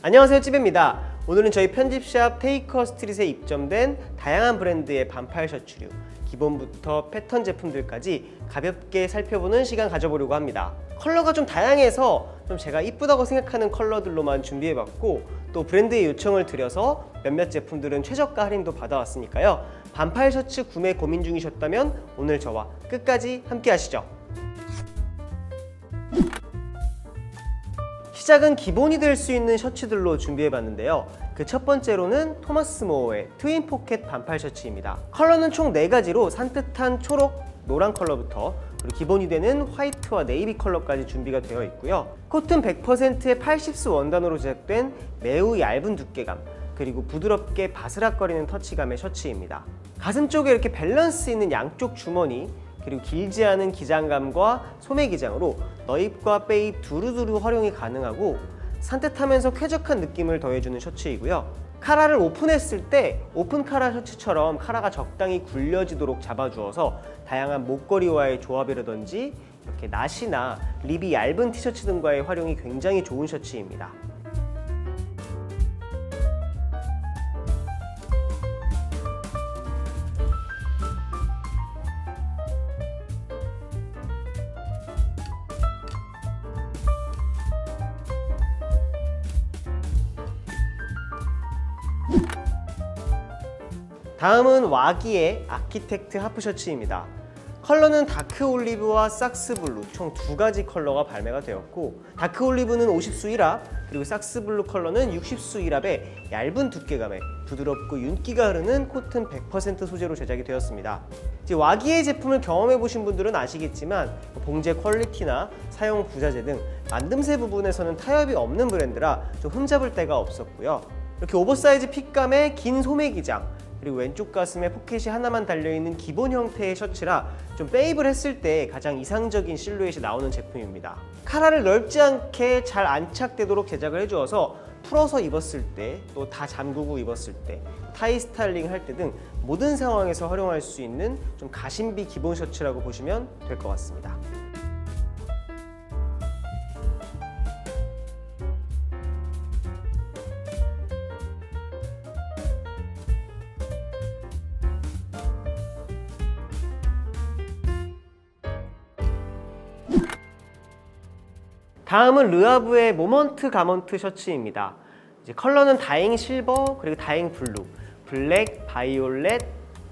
안녕하세요 찌입니다. 오늘은 저희 편집샵 테이커 스트릿에 입점된 다양한 브랜드의 반팔 셔츠류 기본부터 패턴 제품들까지 가볍게 살펴보는 시간 가져보려고 합니다. 컬러가 좀 다양해서 좀 제가 이쁘다고 생각하는 컬러들로만 준비해봤고 또 브랜드의 요청을 드려서 몇몇 제품들은 최저가 할인도 받아왔으니까요. 반팔 셔츠 구매 고민 중이셨다면 오늘 저와 끝까지 함께 하시죠 시작은 기본이 될 수 있는 셔츠들로 준비해봤는데요. 그 첫 번째로는 토마스 모어의 트윈 포켓 반팔 셔츠입니다. 컬러는 총 4가지로 산뜻한 초록, 노란 컬러부터 그리고 기본이 되는 화이트와 네이비 컬러까지 준비가 되어 있고요. 코튼 100%의 80스 원단으로 제작된 매우 얇은 두께감, 그리고 부드럽게 바스락거리는 터치감의 셔츠입니다. 가슴 쪽에 이렇게 밸런스 있는 양쪽 주머니, 그리고 길지 않은 기장감과 소매 기장으로 너입과 빼입 두루두루 활용이 가능하고 산뜻하면서 쾌적한 느낌을 더해주는 셔츠이고요. 카라를 오픈했을 때 오픈 카라 셔츠처럼 카라가 적당히 굴려지도록 잡아주어서 다양한 목걸이와의 조합이라든지 이렇게 나시나 립이 얇은 티셔츠 등과의 활용이 굉장히 좋은 셔츠입니다. 다음은 와기의 아키텍트 하프 셔츠입니다. 컬러는 다크 올리브와 삭스 블루 총 두 가지 컬러가 발매가 되었고 다크 올리브는 50수 1합 그리고 삭스 블루 컬러는 60수 1합의 얇은 두께감에 부드럽고 윤기가 흐르는 코튼 100% 소재로 제작이 되었습니다. 이제 와기의 제품을 경험해 보신 분들은 아시겠지만 봉제 퀄리티나 사용 부자재 등 만듦새 부분에서는 타협이 없는 브랜드라 좀 흠잡을 데가 없었고요. 이렇게 오버사이즈 핏감에 긴 소매 기장 그리고 왼쪽 가슴에 포켓이 하나만 달려있는 기본 형태의 셔츠라 좀 페이블 했을 때 가장 이상적인 실루엣이 나오는 제품입니다. 카라를 넓지 않게 잘 안착되도록 제작을 해주어서 풀어서 입었을 때 또 다 잠그고 입었을 때 타이 스타일링 할 때 등 모든 상황에서 활용할 수 있는 좀 가심비 기본 셔츠라고 보시면 될 것 같습니다. 다음은 르아브의 모먼트 가먼트 셔츠입니다. 이제 컬러는 다잉 실버 그리고 다잉 블루, 블랙, 바이올렛,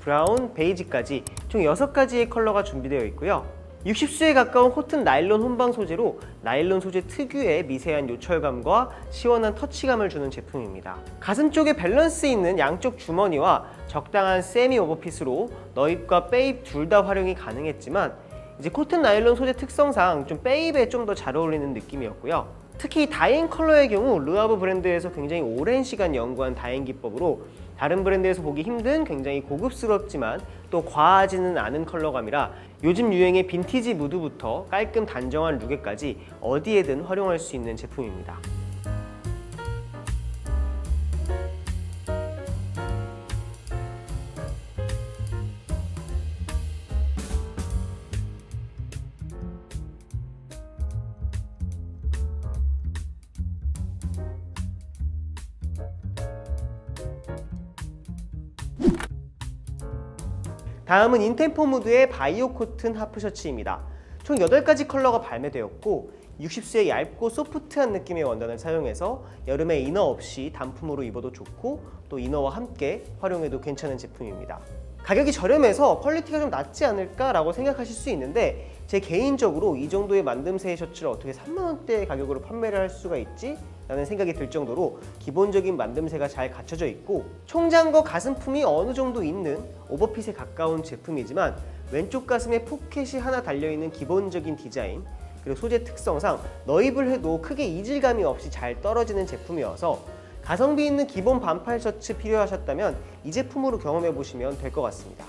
브라운, 베이지까지 총 6가지의 컬러가 준비되어 있고요. 60수에 가까운 코튼 나일론 혼방 소재로 나일론 소재 특유의 미세한 요철감과 시원한 터치감을 주는 제품입니다. 가슴 쪽에 밸런스 있는 양쪽 주머니와 적당한 세미 오버핏으로 너입과 빼입 둘 다 활용이 가능했지만 이제 코튼 나일론 소재 특성상 좀 베이브에 좀 더 잘 어울리는 느낌이었고요. 특히 다잉 컬러의 경우 르아브 브랜드에서 굉장히 오랜 시간 연구한 다잉 기법으로 다른 브랜드에서 보기 힘든 굉장히 고급스럽지만 또 과하지는 않은 컬러감이라 요즘 유행의 빈티지 무드부터 깔끔 단정한 룩에까지 어디에든 활용할 수 있는 제품입니다. 다음은 인템포 무드의 바이오 코튼 하프 셔츠입니다. 총 8가지 컬러가 발매되었고 60수의 얇고 소프트한 느낌의 원단을 사용해서 여름에 이너 없이 단품으로 입어도 좋고 또 이너와 함께 활용해도 괜찮은 제품입니다. 가격이 저렴해서 퀄리티가 좀 낮지 않을까라고 생각하실 수 있는데 제 개인적으로 이 정도의 만듦새의 셔츠를 어떻게 3만 원대 가격으로 판매를 할 수가 있지? 라는 생각이 들 정도로 기본적인 만듦새가 잘 갖춰져 있고 총장과 가슴품이 어느 정도 있는 오버핏에 가까운 제품이지만 왼쪽 가슴에 포켓이 하나 달려있는 기본적인 디자인 그리고 소재 특성상 너입을 해도 크게 이질감이 없이 잘 떨어지는 제품이어서 가성비 있는 기본 반팔 셔츠 필요하셨다면 이 제품으로 경험해 보시면 될 것 같습니다.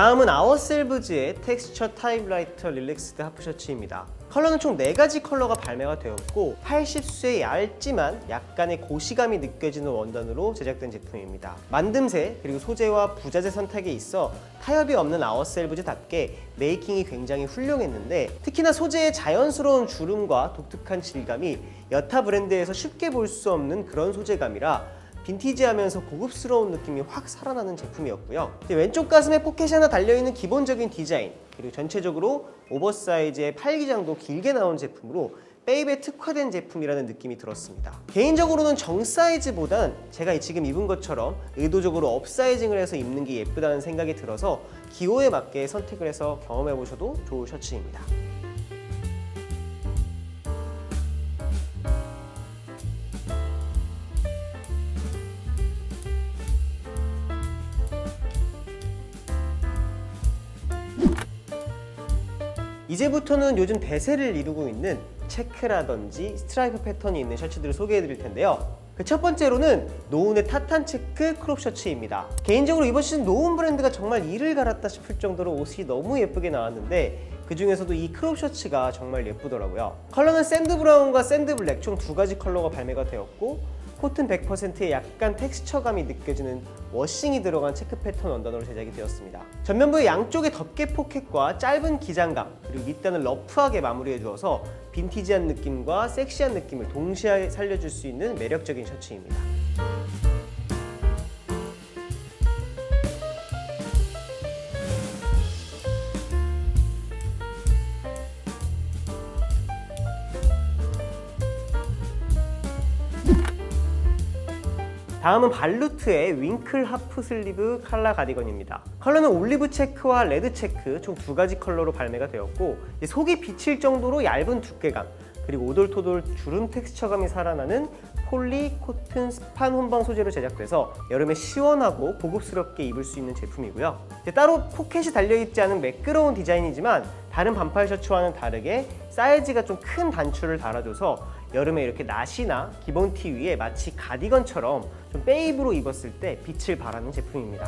다음은 아워셀브즈의 텍스처 타입라이터 릴렉스드 하프 셔츠입니다. 컬러는 총 4가지 컬러가 발매가 되었고 80수의 얇지만 약간의 고시감이 느껴지는 원단으로 제작된 제품입니다. 만듦새 그리고 소재와 부자재 선택에 있어 타협이 없는 아워셀브즈답게 메이킹이 굉장히 훌륭했는데 특히나 소재의 자연스러운 주름과 독특한 질감이 여타 브랜드에서 쉽게 볼 수 없는 그런 소재감이라 빈티지하면서 고급스러운 느낌이 확 살아나는 제품이었고요. 왼쪽 가슴에 포켓이 하나 달려있는 기본적인 디자인 그리고 전체적으로 오버사이즈의 팔기장도 길게 나온 제품으로 베이베 특화된 제품이라는 느낌이 들었습니다. 개인적으로는 정 사이즈보단 제가 지금 입은 것처럼 의도적으로 업사이징을 해서 입는 게 예쁘다는 생각이 들어서 기호에 맞게 선택을 해서 경험해 보셔도 좋을 셔츠입니다. 이제부터는 요즘 대세를 이루고 있는 체크라든지 스트라이프 패턴이 있는 셔츠들을 소개해 드릴 텐데요. 그 첫 번째로는 노운의 타탄 체크 크롭 셔츠입니다. 개인적으로 이번 시즌 노운 브랜드가 정말 이를 갈았다 싶을 정도로 옷이 너무 예쁘게 나왔는데 그 중에서도 이 크롭 셔츠가 정말 예쁘더라고요. 컬러는 샌드 브라운과 샌드 블랙 총 두 가지 컬러가 발매가 되었고 코튼 100%의 약간 텍스처감이 느껴지는 워싱이 들어간 체크 패턴 원단으로 제작이 되었습니다. 전면부의 양쪽의 덮개 포켓과 짧은 기장감 그리고 밑단을 러프하게 마무리해 주어서 빈티지한 느낌과 섹시한 느낌을 동시에 살려줄 수 있는 매력적인 셔츠입니다. 다음은 발루트의 윙클 하프 슬리브 칼라 가디건입니다. 컬러는 올리브 체크와 레드 체크 총 두 가지 컬러로 발매가 되었고 속이 비칠 정도로 얇은 두께감 그리고 오돌토돌 주름 텍스처감이 살아나는 폴리 코튼 스판 혼방 소재로 제작돼서 여름에 시원하고 고급스럽게 입을 수 있는 제품이고요. 따로 포켓이 달려있지 않은 매끄러운 디자인이지만 다른 반팔 셔츠와는 다르게 사이즈가 좀 큰 단추를 달아줘서 여름에 이렇게 나시나 기본 티 위에 마치 가디건처럼 좀 베이브로 입었을 때 빛을 발하는 제품입니다.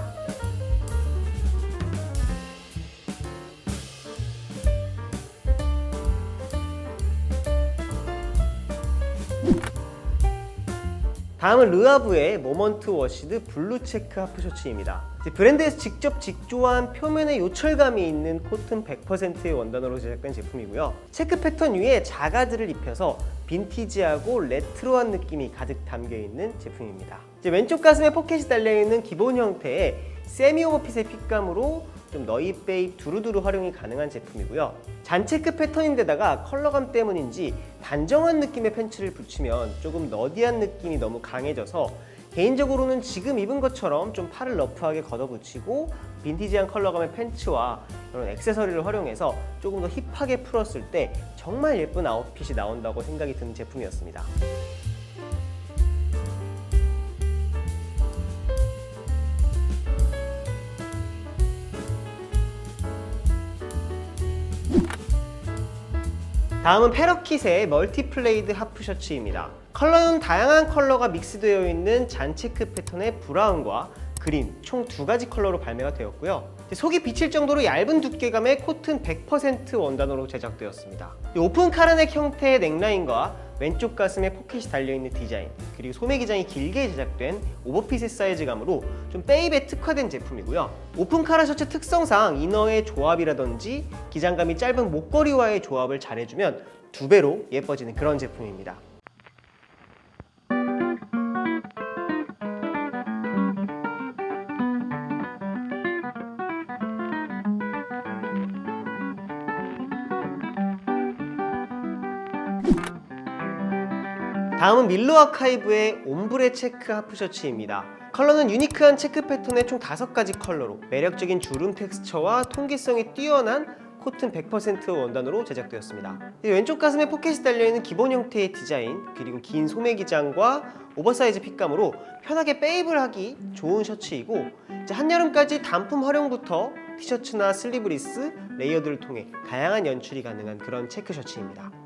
다음은 르아브의 모먼트 워시드 블루 체크 하프 셔츠입니다. 브랜드에서 직접 직조한 표면에 요철감이 있는 코튼 100%의 원단으로 제작된 제품이고요. 체크 패턴 위에 자가들을 입혀서 빈티지하고 레트로한 느낌이 가득 담겨 있는 제품입니다. 왼쪽 가슴에 포켓이 달려 있는 기본 형태의 세미 오버핏의 핏감으로 좀 너입 베입 두루두루 활용이 가능한 제품이고요. 잔체크 패턴인데다가 컬러감 때문인지 단정한 느낌의 팬츠를 붙이면 조금 너디한 느낌이 너무 강해져서 개인적으로는 지금 입은 것처럼 좀 팔을 러프하게 걷어붙이고 빈티지한 컬러감의 팬츠와 이런 액세서리를 활용해서 조금 더 힙하게 풀었을 때 정말 예쁜 아웃핏이 나온다고 생각이 드는 제품이었습니다. 다음은 페러킷의 멀티플레이드 하프 셔츠입니다. 컬러는 다양한 컬러가 믹스되어 있는 잔체크 패턴의 브라운과 그린 총 두 가지 컬러로 발매가 되었고요. 속이 비칠 정도로 얇은 두께감의 코튼 100% 원단으로 제작되었습니다. 이 오픈 카라넥 형태의 넥라인과 왼쪽 가슴에 포켓이 달려있는 디자인 그리고 소매 기장이 길게 제작된 오버핏의 사이즈감으로 좀 베이베 특화된 제품이고요. 오픈 카라 셔츠 특성상 이너의 조합이라든지 기장감이 짧은 목걸이와의 조합을 잘해주면 두 배로 예뻐지는 그런 제품입니다. 다음은 밀로 아카이브의 옴브레 체크 하프 셔츠입니다. 컬러는 유니크한 체크 패턴의 총 5가지 컬러로 매력적인 주름 텍스처와 통기성이 뛰어난 코튼 100% 원단으로 제작되었습니다. 왼쪽 가슴에 포켓이 달려있는 기본 형태의 디자인 그리고 긴 소매 기장과 오버사이즈 핏감으로 편하게 베이블 하기 좋은 셔츠이고 한여름까지 단품 활용부터 티셔츠나 슬리브리스, 레이어드를 통해 다양한 연출이 가능한 그런 체크 셔츠입니다.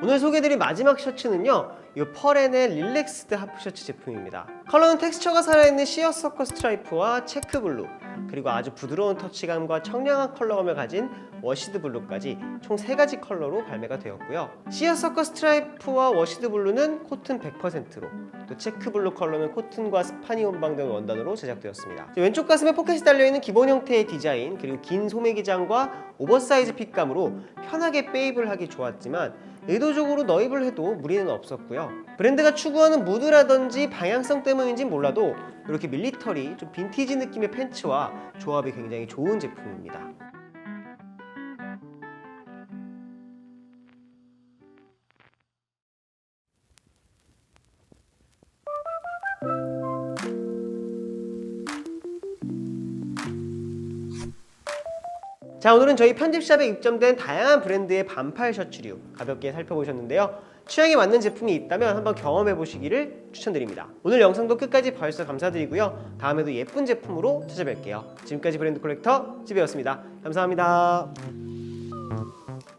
오늘 소개드릴 마지막 셔츠는요 이 펄앤의 릴렉스드 하프 셔츠 제품입니다. 컬러는 텍스처가 살아있는 시어 서커 스트라이프와 체크 블루 그리고 아주 부드러운 터치감과 청량한 컬러감을 가진 워시드 블루까지 총 3가지 컬러로 발매가 되었고요. 시어 서커 스트라이프와 워시드 블루는 코튼 100%로 또 체크 블루 컬러는 코튼과 스파니 혼방된 원단으로 제작되었습니다. 왼쪽 가슴에 포켓이 달려있는 기본 형태의 디자인 그리고 긴 소매 기장과 오버사이즈 핏감으로 편하게 빼입을 하기 좋았지만 의도적으로 너입을 해도 무리는 없었고요. 브랜드가 추구하는 무드라든지 방향성 때문인진 몰라도 이렇게 밀리터리, 좀 빈티지 느낌의 팬츠와 조합이 굉장히 좋은 제품입니다. 자 오늘은 저희 편집샵에 입점된 다양한 브랜드의 반팔 셔츠류 가볍게 살펴보셨는데요. 취향에 맞는 제품이 있다면 한번 경험해 보시기를 추천드립니다. 오늘 영상도 끝까지 봐주셔서 감사드리고요. 다음에도 예쁜 제품으로 찾아뵐게요. 지금까지 브랜드 콜렉터 지배였습니다. 감사합니다